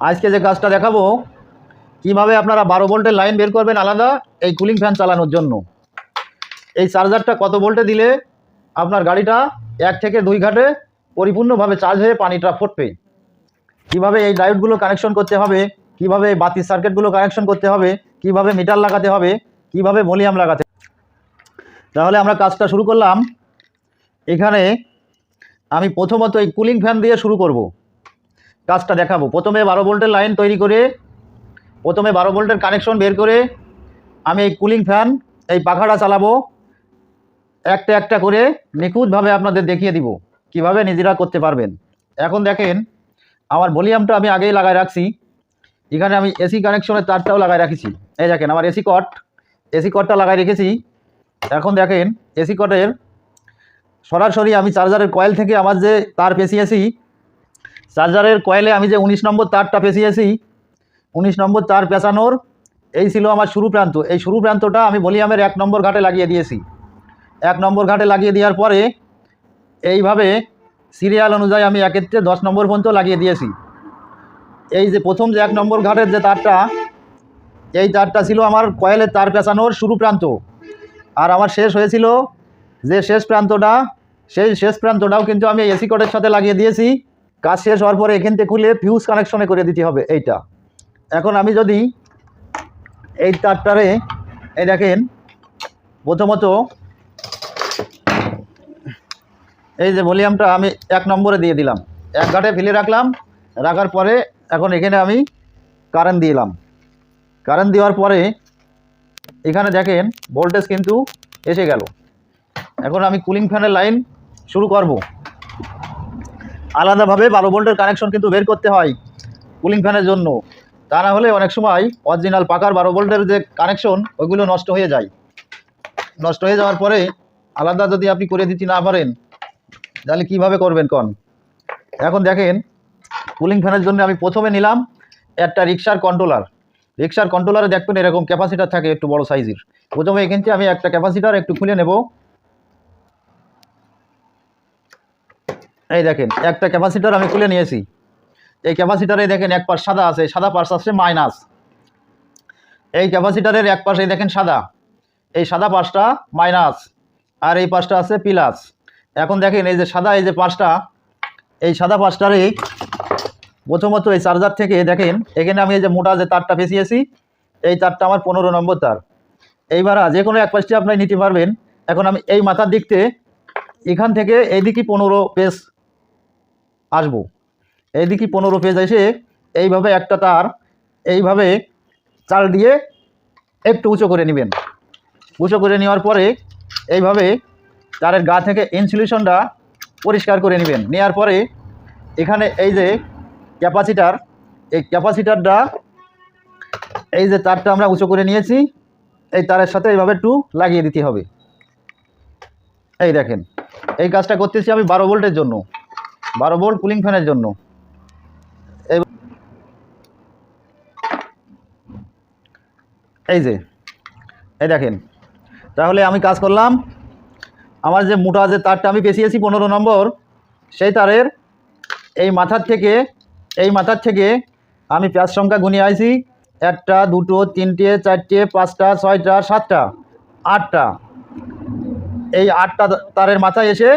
আজকে যে কাজটা দেখাবো, কীভাবে আপনারা বারো ভোল্টের লাইন বের করবেন আলাদা এই কুলিং ফ্যান চালানোর জন্য। এই চার্জারটা কত ভোল্টে দিলে আপনার গাড়িটা এক থেকে দুই ঘাটে পরিপূর্ণভাবে চার্জ হয়ে পানিটা ফুটবে কীভাবে এই ডায়োডগুলো কানেকশন করতে হবে? কীভাবে এই বাতির সার্কিটগুলো কানেকশন করতে হবে? কীভাবে মিটার লাগাতে হবে? কীভাবে ভলিউম লাগাতে তাহলে আমরা কাজটা শুরু করলাম। এখানে আমি প্রথমত এই কুলিং ফ্যান দিয়ে শুরু করব। কাজটা দেখাবো। প্রথমে বারো ভোল্টের লাইন তৈরি করে, প্রথমে বারো ভোল্টের কানেকশন বের করে আমি এই কুলিং ফ্যান এই পাখাটা চালাবো। একটা একটা করে নিখুঁতভাবে আপনাদের দেখিয়ে দিব, কীভাবে নিজেরা করতে পারবেন। এখন দেখেন, আমার ভলিউমটা আমি আগেই লাগাই রাখছি। এখানে আমি এসি কানেকশনের তারটাও লাগাই রাখছি। এই দেখেন, আমার এসি কট এসি কটটা লাগাই রেখেছি। এখন দেখেন এসি কটের সরাসরি আমি চার্জারের কয়েল থেকে আমার যে তার পেঁচিয়েছি চার্জারের কয়েলে আমি যে উনিশ নম্বর তারটা পেঁচিয়েছি উনিশ নম্বর তার পেঁচানোর এই ছিল আমার শুরু প্রান্ত। এই শুরু প্রান্তটা আমি ভলিউমের এক নম্বর ঘাটে লাগিয়ে দিয়েছি। এক নম্বর ঘাটে লাগিয়ে দেওয়ার পরে এইভাবে সিরিয়াল অনুযায়ী আমি থেকে দশ নম্বর পর্যন্ত লাগিয়ে দিয়েছি। এই যে প্রথম যে এক নম্বর ঘাটের যে তারটা, এই তারটা ছিল আমার কয়েলের তার পেঁচানোর শুরু প্রান্ত। আর আমার শেষ হয়েছিল যে শেষ প্রান্তটা, সেই শেষ প্রান্তটাও কিন্তু আমি এসি কোডের সাথে লাগিয়ে দিয়েছি। কাজ শেষ হওয়ার পরে এখান থেকে খুলে ফিউজ কানেকশনে করে দিতে হবে, এইটা। এখন আমি যদি এই তারটারে, এই দেখেন, প্রথমত এই যে ভলিউমটা আমি এক নম্বরে দিয়ে দিলাম। এক ঘাটে ফেলে রাখলাম, রাখার পরে এখন এখানে আমি কারেন্ট দিলাম। কারেন্ট দেওয়ার পরে এখানে দেখেন ভোল্টেজ কিন্তু এসে গেল। এখন আমি কুলিং ফ্যানের লাইন শুরু করব। আলাদাভাবে বারো ভোল্টের কানেকশন কিন্তু বের করতে হয় কুলিং ফ্যানের জন্য। তা না হলে অনেক সময় অরিজিনাল পাকার বারো ভোল্টের যে কানেকশন ওইগুলো নষ্ট হয়ে যায়। নষ্ট হয়ে যাওয়ার পরে আলাদা যদি আপনি করে দিতে না পারেন, তাহলে কীভাবে করবেন কন? এখন দেখেন কুলিং ফ্যানের জন্য আমি প্রথমে নিলাম একটা রিক্সার কন্ট্রোলার রিক্সার কন্ট্রোলারে দেখবেন এরকম ক্যাপাসিটার থাকে একটু বড় সাইজের প্রথমে এখান থেকে আমি একটা ক্যাপাসিটার একটু খুলে নেব। এই দেখেন, একটা ক্যাপাসিটার আমি খুলে নিয়েছি। এই ক্যাপাসিটারে দেখেন এক পাশ সাদা আছে, সাদা পাশ আছে মাইনাস এই ক্যাপাসিটারের এক পাশে দেখেন সাদা। এই সাদা পাশটা মাইনাস আর এই পাশটা আছে প্লাস এখন দেখেন এই যে সাদা, এই যে পাশটা, এই সাদা পাশটারে প্রথমত এই চার্জার থেকে দেখেন, এখানে আমি এই যে মোটা যে তারটা পেঁচিয়েছি এই তারটা আমার পনেরো নম্বর তার। এইবার যে কোনো এক পাশটি আপনি নিতে পারবেন। এখন আমি এই মাথার দিকতে এখান থেকে এইদিকে পনেরো পেজ আসব। এইদিকে পনেরো পেজ এসে এইভাবে একটা তার এইভাবে চাল দিয়ে একটু উঁচু করে নেবেন। উঁচু করে নেওয়ার পরে এইভাবে তারের গা থেকে ইনসুলেশনটা পরিষ্কার করে নেবেন। নেওয়ার পরে এখানে এই যে ক্যাপাসিটার এই ক্যাপাসিটারটা এই যে তারটা আমরা উঁচু করে নিয়েছি, এই তারের সাথে এইভাবে একটু লাগিয়ে দিতে হবে। এই দেখেন, এই কাজটা করতেছি আমি বারো ভোল্টের জন্য। বারো ভোল্ট কুলিং ফ্যানের জন্য। এই এই যে, এই দেখেন। তাহলে আমি কাজ করলাম। আমার যে মোটা যে তারটা আমি পেঁচিয়েছি পনেরো নম্বর, সেই তারের এই মাথার থেকে, এই মাথার থেকে আমি প্যাঁচ সংখ্যা গুনিয়ে আইছি। একটা, দুটো, তিনটে, চারটে, পাঁচটা, ছয়টা, সাতটা, আটটা। এই আটটা তারের মাথায় এসে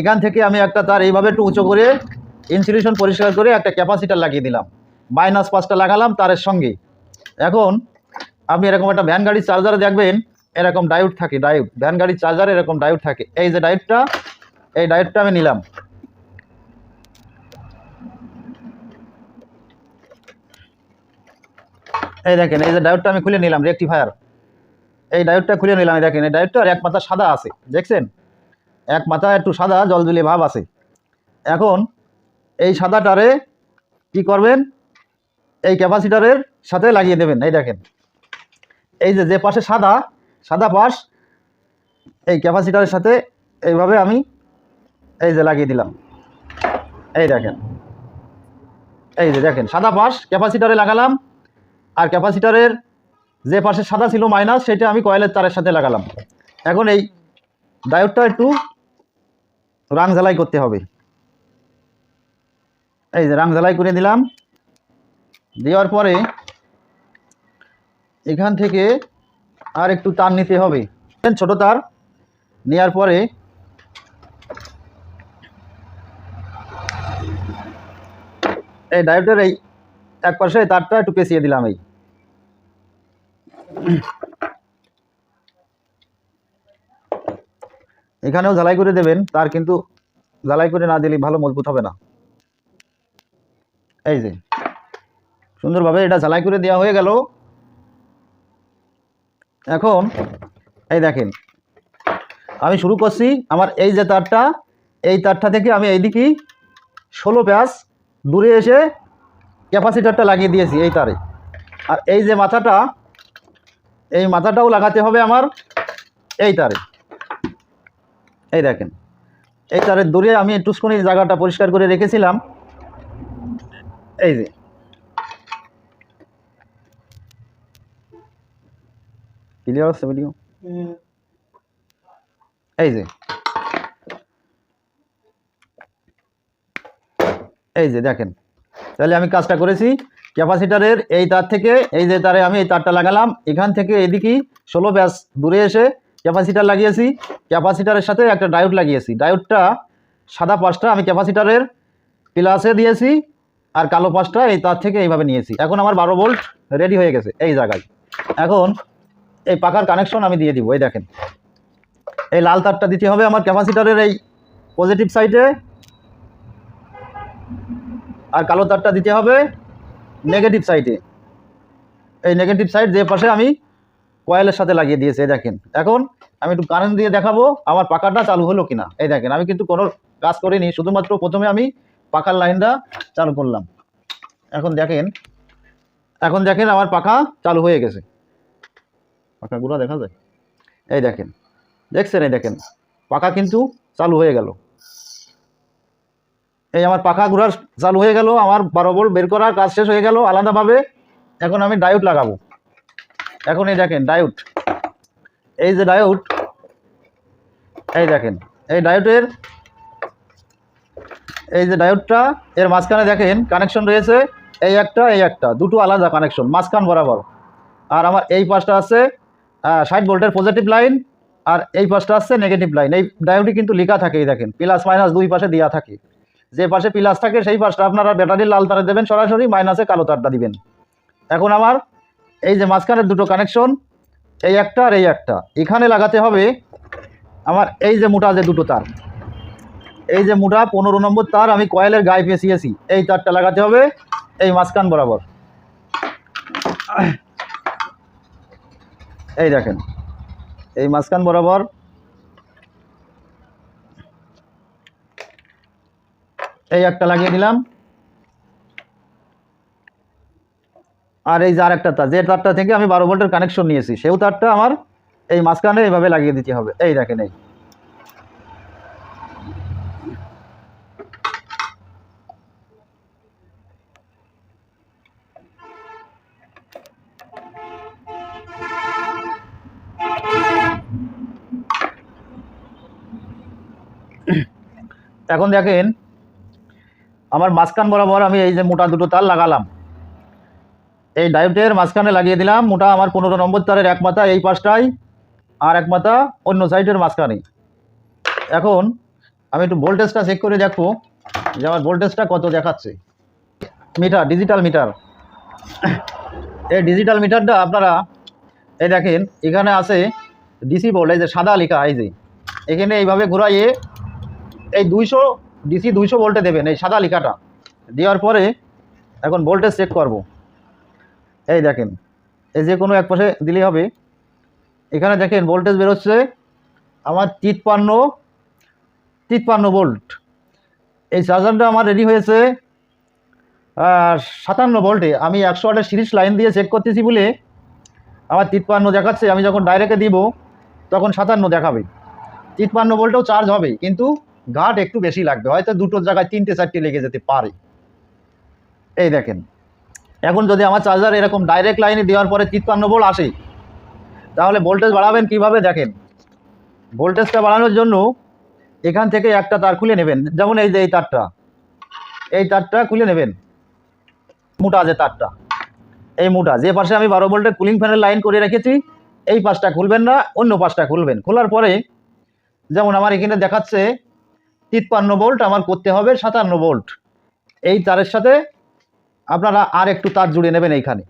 এখান থেকে আমি একটা তার এইভাবে একটু উঁচু করে ইনসুলেশন পরিষ্কার করে একটা ক্যাপাসিটার লাগিয়ে দিলাম। মাইনাস পাঁচটা লাগালাম তারের সঙ্গে। এখন আপনি এরকম একটা ভ্যান গাড়ির চার্জারে দেখবেন, এরকম ডায়োড থাকে ডায়োড ভ্যান গাড়ির চার্জারে এরকম ডায়োড থাকে। এই যে ডায়োডটা এই ডায়োডটা আমি নিলাম। এই দেখেন, এই যে ডায়োডটা আমি খুলে নিলাম রেক্টিফায়ার এই ডায়োডটা খুলে নিলাম দেখেন, এই ডায়োডটার এক মাথা সাদা আছে, দেখছেন? এক মাথা একটু সাদা, জল দিলে ভাব আছে। এখন এই সাদাটারে কি করবেন? এই ক্যাপাসিটারের সাথে লাগিয়ে দেবেন, এই দেখেন। এই যে যে পাশে সাদা সাদা পাশ, এই ক্যাপাসিটারের সাথে এইভাবে আমি এই যে লাগিয়ে দিলাম। এই দেখেন। এই যে দেখেন, সাদা পাশ, ক্যাপাসিটারে লাগালাম, আর ক্যাপাসিটারের যে পাশে সাদা ছিল মাইনাস, সেটা আমি কয়েলের তারের সাথে লাগালাম। এখন এই ডায়োডটা একটু রাং ঝালাই করতে হবে। এই যে রাং ঝালাই করে দিলাম। দেওয়ার পরে এখান থেকে আর একটু তার নিতে হবে। ছোট তার। নেওয়ার পরে এই ডায়োডের এই এক পাশে তারটা একটু পেঁচিয়ে দিলাম এই। এখানেও ঝালাই করে দেবেন, তার কিন্তু ঝালাই করে না দিলে ভালো মজবুত হবে না। এই যে, সুন্দরভাবে এটা ঝালাই করে দেওয়া হয়ে গেল। এখন, এই দেখেন, আমি শুরু করছি আমার এই যে তারটা, এই তারটা থেকে আমি এইদিকে ষোলো প্যাঁচ দূরে এসে ক্যাপাসিটারটা লাগিয়ে দিয়েছি এই তারে। আর এই যে মাথাটা, এই মাথাটাও লাগাতে হবে আমার এই তারে। এই দেখেন। এই তারের দূরে আমি একটুখানি জায়গাটা পরিষ্কার করে রেখেছিলাম। এই যে। ক্লিয়ার হচ্ছে ভিডিও এই যে। এই যে দেখেন। তাহলে আমি কাজটা করেছি। ক্যাপাসিটারের এই তার থেকে এই যে তারে আমি এই তারটা লাগালাম। এখান থেকে এদিকে ষোলো ব্যাস দূরে এসে ক্যাপাসিটার লাগিয়েছি। ক্যাপাসিটারের সাথে একটা ডায়োড লাগিয়েছি। ডায়োডটা সাদা পাশটা আমি ক্যাপাসিটারের প্লাসে দিয়েছি আর কালো পাশটা এই তার থেকে এইভাবে নিয়েছি। এখন আমার বারো ভোল্ট রেডি হয়ে গেছে এই জায়গায়। এখন এই পাকার কানেকশন আমি দিয়ে দিব, এই দেখেন। এই লাল তারটা দিতে হবে আমার ক্যাপাসিটারের এই পজিটিভ সাইডে আর কালো তারটা দিতে হবে নেগেটিভ সাইডে এই নেগেটিভ সাইড যে পাশে আমি কয়েলের সাথে লাগিয়ে দিয়েছি দেখেন। এখন আমি একটু কারেন্ট দিয়ে দেখাবো, আমার পাকাটা চালু হলো কিনা। এই দেখেন, আমি কিন্তু কোনো কাজ করিনি, শুধুমাত্র প্রথমে আমি পাকার লাইনটা চালু করলাম। এখন দেখেন এখন দেখেন আমার পাখা চালু হয়ে গেছে। পাখাগুলো দেখা যায়? এই দেখেন, দেখছেন? এই দেখেন, পাখা কিন্তু চালু হয়ে গেল। এই আমার পাখা ঘোরার চালু হয়ে গেল, আমার বারো ভোল্ট বের করার কাজ শেষ হয়ে গেল, আলাদাভাবে এখন আমি ডায়োড লাগাবো। এখন এই দেখেন ডায়োড এই যে ডায়োড, এই দেখেন, এই ডায়োডের, এই যে ডায়োডটা, এর মাঝখানে দেখেন কানেকশন রয়েছে, এই একটা এই একটা, দুটো আলাদা কানেকশন মাঝখান বরাবর। আর আমার এই পাশটা আছে ষাট ভোল্টের পজিটিভ লাইন আর এই পাশটা আছে নেগেটিভ লাইন এই ডায়োডই কিন্তু লেখা থাকে, এই দেখেন প্লাস মাইনাস দুই পাশে দেওয়া থাকে। যে পাশে প্লাস থাকে, সেই পাশটা আপনারা ব্যাটারির লাল তারে দেবেন, সরাসরি মাইনাসে কালো তারটা দিবেন। এখন আমার এই যে মাঝখানের দুটো কানেকশন এই একটা আর এই একটা। এখানে লাগাতে হবে আমার এই যে মোটা যে দুটো তার। এই যে মোটা, পনেরো নম্বর তার আমি কয়েলের গায়ে পেঁচিয়েছি এই তারটা লাগাতে হবে এই মাঝখান বরাবর। এই দেখেন, এই মাঝখান বরাবর। এই একটা লাগিয়ে দিলাম। আর এই যে একটা তার, যে তারটা থেকে আমি বারো ভোল্টের কানেকশন নিয়েছি, সেও তারটা আমার এই মাঝখানে এইভাবে লাগিয়ে দিতে হবে। এই দেখেন, এই। এখন দেখেন, আমার মাঝখান বরাবর আমি এই যে মোটা দুটো তার লাগালাম। এই ডায়োডের মাঝখানে লাগিয়ে দিলাম। মোটা আমার পনেরো নম্বর তারের এক মাথা এই পাশটায় আর এক মাথা অন্য সাইডের মাঝখানে। এখন আমি একটু ভোল্টেজটা চেক করে দেখব যে আমার ভোল্টেজটা কত দেখাচ্ছে। মিটার ডিজিটাল মিটার এই ডিজিটাল মিটারটা আপনারা, এই দেখেন, এখানে আছে ডিসি ভোল্ট এই যে সাদা লেখা, এই যে। এখানে এইভাবে ঘোরাইয়ে এই দুইশো ডিসি দুইশো ভোল্টে দেবেন, এই সাদা লেখাটা। দেওয়ার পরে এখন ভোল্টেজ চেক করব। এই দেখেন, এই যে কোনো এক পাশে দিলেই হবে। এখানে দেখেন ভোল্টেজ বেরোচ্ছে আমার তিপ্পান্ন তিপ্পান্ন ভোল্ট এই চার্জারটা আমার রেডি হয়েছে সাতান্ন ভোল্টে আমি একশো আটের সিরিজ লাইন দিয়ে চেক করতেছি বলে আমার তিপ্পান্ন দেখাচ্ছে, আমি যখন ডাইরেক্টে দিব, তখন সাতান্ন দেখাবে। তিপ্পান্ন ভোল্টেও চার্জ হবে, কিন্তু ঘাট একটু বেশি লাগবে, হয়তো দুটোর জায়গায় তিনটে চারটে লেগে যেতে পারে। এই দেখেন এখন যদি আমার চার্জার এরকম ডাইরেক্ট লাইনে দেওয়ার পরে তিপ্পান্ন ভোল্ট আসে, তাহলে ভোল্টেজ বাড়াবেন কীভাবে দেখেন? ভোল্টেজটা বাড়ানোর জন্য এখান থেকে একটা তার খুলে নেবেন। যেমন এই যে এই তারটা এই তারটা খুলে নেবেন। মোটা যে তারটা, এই মোটা। যে পাশে আমি বারো ভোল্টের কুলিং ফ্যানের লাইন করে রেখেছি, এই পাশটা খুলবেন না, অন্য পাশটা খুলবেন। খোলার পরে যেমন আমার এখানে দেখাচ্ছে, তিপ্পান্ন ভোল্ট আমার করতে হবে সাতান্ন ভোল্ট এই তারের সাথে আপনারা আর একটু তার জুড়ে নেবেন এইখানে।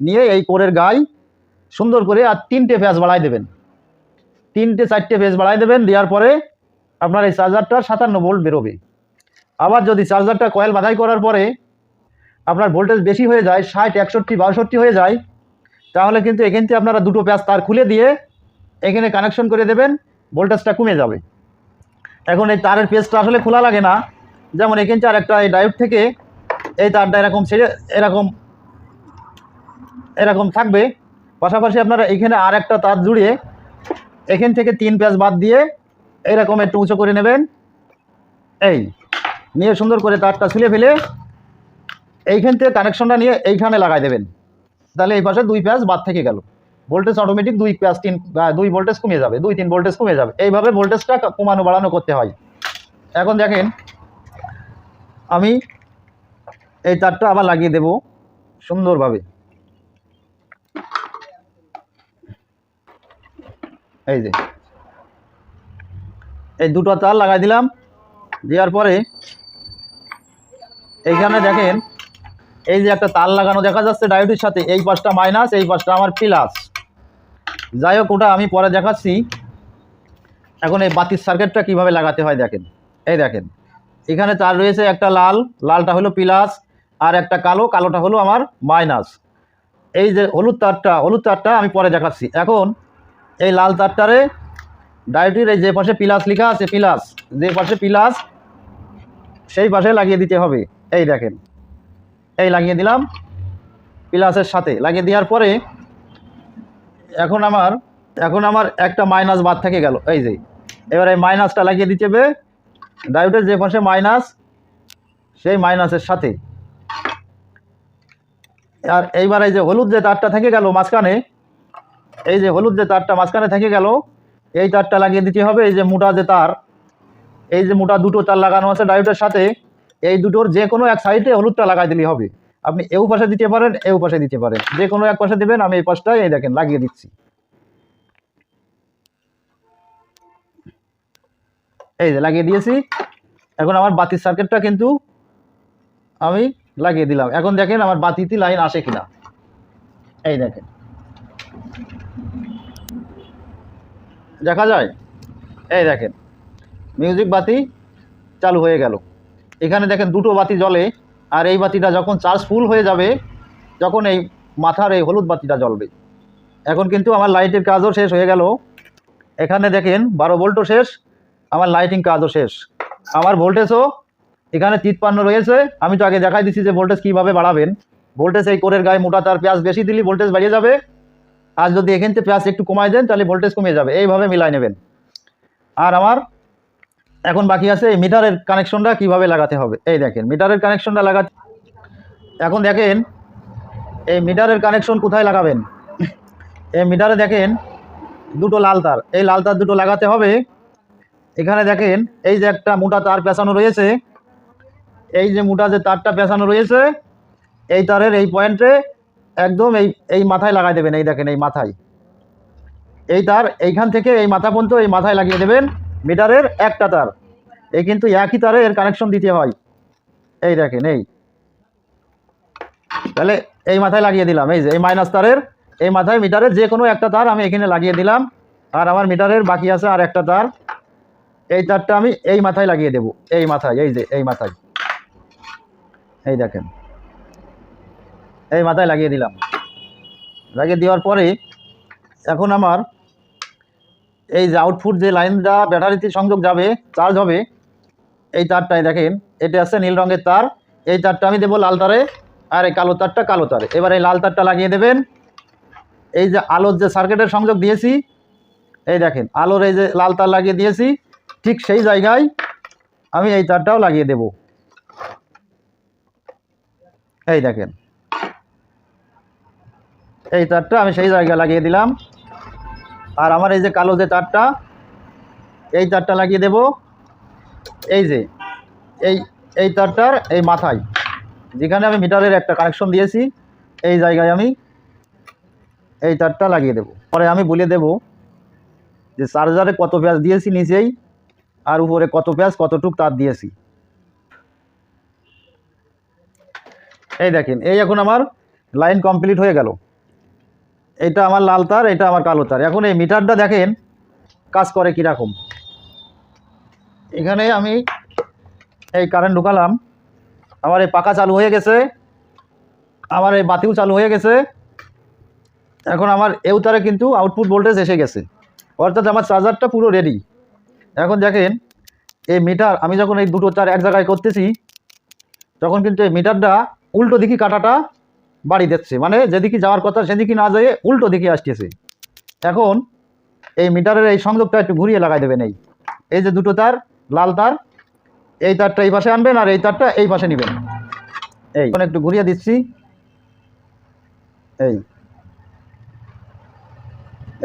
নিয়ে এই কোরের গায়ে সুন্দর করে আর তিনটে ফ্যাস বাড়াই দেবেন। তিনটে, চারটে ফেজ বাড়াই দেবেন, দেওয়ার পরে আপনার এই চার্জারটা সাতান্ন ভোল্ট বেরোবে। আবার যদি চার্জারটা কয়েল বাধাই করার পরে আপনার ভোল্টেজ বেশি হয়ে যায়, ষাট, একষট্টি, বাষট্টি হয়ে যায়, তাহলে কিন্তু এখান থেকে আপনারা দুটো প্যাচ তার খুলে দিয়ে এখানে কানেকশন করে দেবেন, ভোল্টেজটা কমে যাবে। এখন এই তারের পেজটা আসলে খোলা লাগে না। যেমন এখানটা আর একটা এই ডায়োড থেকে এই তারটা এরকম ছেড়ে, এরকম এরকম থাকবে। পাশাপাশি আপনারা এখানে আর একটা তার জুড়িয়ে এখান থেকে তিন পেঁয়াজ বাদ দিয়ে এরকম একটু উঁচু করে নেবেন। এই, নিয়ে সুন্দর করে তারটা ছুলে ফেলে এইখান থেকে কানেকশনটা নিয়ে এইখানে লাগাই দেবেন। তাহলে এই পাশে দুই পেঁয়াজ বাদ থেকে গেল। ভোল্টেজ অটোমেটিক দুই পেঁয়াজ, তিন দুই ভোল্টেজ কমে যাবে, দুই, তিন ভোল্টেজ কমে যাবে। এইভাবে ভোল্টেজটা কমানো বাড়ানো করতে হয়। এখন দেখেন, আমি এই তারটা আবার লাগিয়ে দেব সুন্দরভাবে। এই যে। এই দুটো তার লাগাই দিলাম, দেওয়ার পরে এইখানে দেখেন, এই যে একটা তার লাগানো দেখা যাচ্ছে ডায়োডের সাথে, এই পাশটা মাইনাস এই পাশটা আমার প্লাস যাই হোক, ওটা আমি পরে দেখাচ্ছি। এখন এই বাতির সার্কিটটা কীভাবে লাগাতে হয় দেখেন। এই দেখেন, এখানে তার রয়েছে একটা লাল, লালটা হলো প্লাস আর একটা কালো, কালোটা হলো আমার মাইনাস এই যে হলুদ তারটা হলুদ তারটা আমি পরে দেখাচ্ছি। এখন এই লাল তারটারে ডায়োটির এই যে পাশে প্লাস লেখা আছে প্লাস যে পাশে প্লাস সেই পাশে লাগিয়ে দিতে হবে। এই দেখেন, এই লাগিয়ে দিলাম প্লাসের সাথে। লাগিয়ে দেওয়ার পরে এখন আমার এখন আমার একটা মাইনাস বাদ থেকে গেল। এই যে, এবার এই মাইনাসটা লাগিয়ে দিতে হবে। ডায়োডের যে পাশে মাইনাস সেই মাইনাসের সাথে। আর এইবার এই যে হলুদ যে তারটা থেকে গেল মাঝখানে, এই যে হলুদ যে তারটা মাঝখানে থেকে গেল, এই তারটা লাগিয়ে দিতে হবে, এই যে মোটা যে তার, এই যে মোটা দুটো তার লাগানো আছে ডায়োডের সাথে, এই দুটোর যে কোনো এক সাইডে হলুদটা লাগাই দিলেই হবে। আপনি এও পাশে দিতে পারেন, এও পাশে দিতে পারেন। যে কোনো এক পাশে দেবেন, আমি এই পাশটা এই দেখেন লাগিয়ে দিচ্ছি। এই যে লাগিয়ে দিয়েছি। এখন আমার বাতির সার্কিটটা কিন্তু আমি লাগিয়ে দিলাম। এখন দেখেন আমার বাতিতে লাইন আসে কিনা। এই দেখেন। দেখা যায়? এই দেখেন। মিউজিক বাতি চালু হয়ে গেল। এখানে দেখেন দুটো বাতি জ্বলে, আর এই বাতিটা যখন চার্জ ফুল হয়ে যাবে, তখন এই মাথার এই হলুদ বাতিটা জ্বলবে। এখন কিন্তু আমার লাইটের কাজও শেষ হয়ে গেল। এখানে দেখেন বারো ভোল্টও শেষ, আমার লাইটিং কাজও শেষ। আমার ভোল্টেজও এখানে তিপ্পান্ন রয়েছে। আমি তো আগে দেখাই দিচ্ছি যে ভোল্টেজ কীভাবে বাড়াবেন। ভোল্টেজ এই কোরের গায়ে মোটা, তার পেঁয়াজ বেশি দিলে ভোল্টেজ বাড়িয়ে যাবে। আর যদি এখান থেকে পেঁয়াজ একটু কমাই দেন, তাহলে ভোল্টেজ কমে যাবে। এইভাবে মিলাই নেবেন। আর আমার এখন বাকি আছে এই মিটারের কানেকশনটা কীভাবে লাগাতে হবে? এই দেখেন, মিটারের কানেকশনটা লাগাতে এখন দেখেন, এই মিটারের কানেকশন কোথায় লাগাবেন? এই মিটারে দেখেন, দুটো লাল তার। এই লাল তার দুটো লাগাতে হবে। এখানে দেখেন, এই যে একটা মোটা তার পেঁচানো রয়েছে। এই যে মোটা যে তারটা পেঁচানো রয়েছে, এই তারের এই পয়েন্টে একদম এই এই মাথায় লাগাই দেবেন, এই দেখেন এই মাথায়। এই তার এইখান থেকে এই মাথা পর্যন্ত এই মাথায় লাগিয়ে দেবেন, মিটারের একটা তার। এই কিন্তু একই তারে এর কানেকশন দিতে হয়। এই দেখেন, এই। তাহলে এই মাথায় লাগিয়ে দিলাম, এই যে, এই মাইনাস তারের, এই মাথায় মিটারের যে কোনো একটা তার আমি এখানে লাগিয়ে দিলাম, আর আমার মিটারের বাকি আছে আর একটা তার। এই তারটা আমি এই মাথায় লাগিয়ে দেব, এই মাথায়, এই যে, এই মাথায়। এই দেখেন। এই মাথায় লাগিয়ে দিলাম। লাগিয়ে দেওয়ার পরে এখন আমার এই যে আউটপুট যে লাইনটা ব্যাটারিতে সংযোগ যাবে চার্জ হবে, এই তারটাই দেখেন। এটা আছে নীল রঙের তার। এই তারটা আমি দেবো লাল তারে, আর এই কালো তারটা কালো তারে। এবার এই লাল তারটা লাগিয়ে দেবেন। এই যে আলোর যে সার্কিটের সংযোগ দিয়েছি, এই দেখেন, আলোর এই যে লাল তার লাগিয়ে দিয়েছি, ঠিক সেই জায়গায় আমি এই তারটাও লাগিয়ে দেব। এই দেখেন। এই তারটা আমি সেই জায়গায় লাগিয়ে দিলাম। আর আমার এই যে কালো যে তারটা, এই তারটা লাগিয়ে দেব। এই যে, এই এই তারটার এই মাথায়, যেখানে আমি মিটারের একটা কানেকশন দিয়েছি, এই জায়গায় আমি এই তারটা লাগিয়ে দেব। পরে আমি বলে দেব যে চার্জারে কত প্যাঁচ দিয়েছি নিচেই আর উপরে কত প্যাঁচ কতটুক তার দিয়েছি। এই দেখেন, এই এখন আমার লাইন কমপ্লিট হয়ে গেল। এটা আমার লাল তার এটা আমার কালো তার। এখন এই মিটারটা দেখেন, কাজ করে কীরকম। এখানে আমি এই কারেন্ট ঢুকালাম। আমার এই পাকা চালু হয়ে গেছে। আমার এই বাতিও চালু হয়ে গেছে। এখন আমার এউতারে কিন্তু আউটপুট ভোল্টেজ এসে গেছে। অর্থাৎ আমার চার্জারটা পুরো রেডি এখন দেখেন, এই মিটার আমি যখন এই দুটো তার এক জায়গায় করতেছি, তখন কিন্তু এই মিটারটা উল্টো দিকে কাটাটা বাড়ি দিচ্ছে। মানে যেদিকে যাওয়ার কথা সেদিকে না যেয়ে উল্টো দিকে আসতেছে। এখন এই মিটারের এই সংযোগটা একটু ঘুরিয়ে লাগাই দেবেন এই। এই যে দুটো তার, লাল তার, এই তারটা এই পাশে আনবেন আর এই তারটা এই পাশে নেবেন। এই একটু ঘুরিয়ে দিচ্ছি। এই।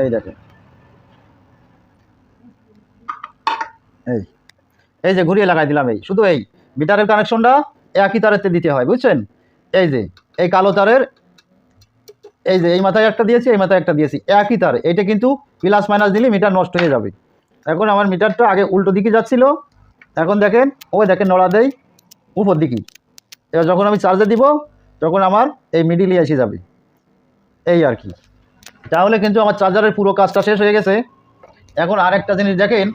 এই দেখেন। এই। এই যে ঘুরিয়ে লাগাই দিলাম এই। শুধু এই। মিটারের কানেকশনটা একই তারেতে দিতে হয়, বুঝছেন? এই যে, এই কালো তারের, এই যে, এই মাথায় একটা দিয়েছি, এই মাথায় একটা দিয়েছি। একই তার, এটা কিন্তু প্লাস মাইনাস দিলে মিটার নষ্ট হয়ে যাবে। এখন আমার মিটারটা আগে উল্টো দিকে যাচ্ছিল। এখন দেখেন, ওই দেখেন নড়া দেই, উপর দিকে। এবার যখন আমি চার্জে দিব, তখন আমার এই মিডিলে এসে যাবে। এই আর কি। তাহলে কিন্তু আমার চার্জারের পুরো কাজটা শেষ হয়ে গেছে। এখন আর একটা জিনিস দেখেন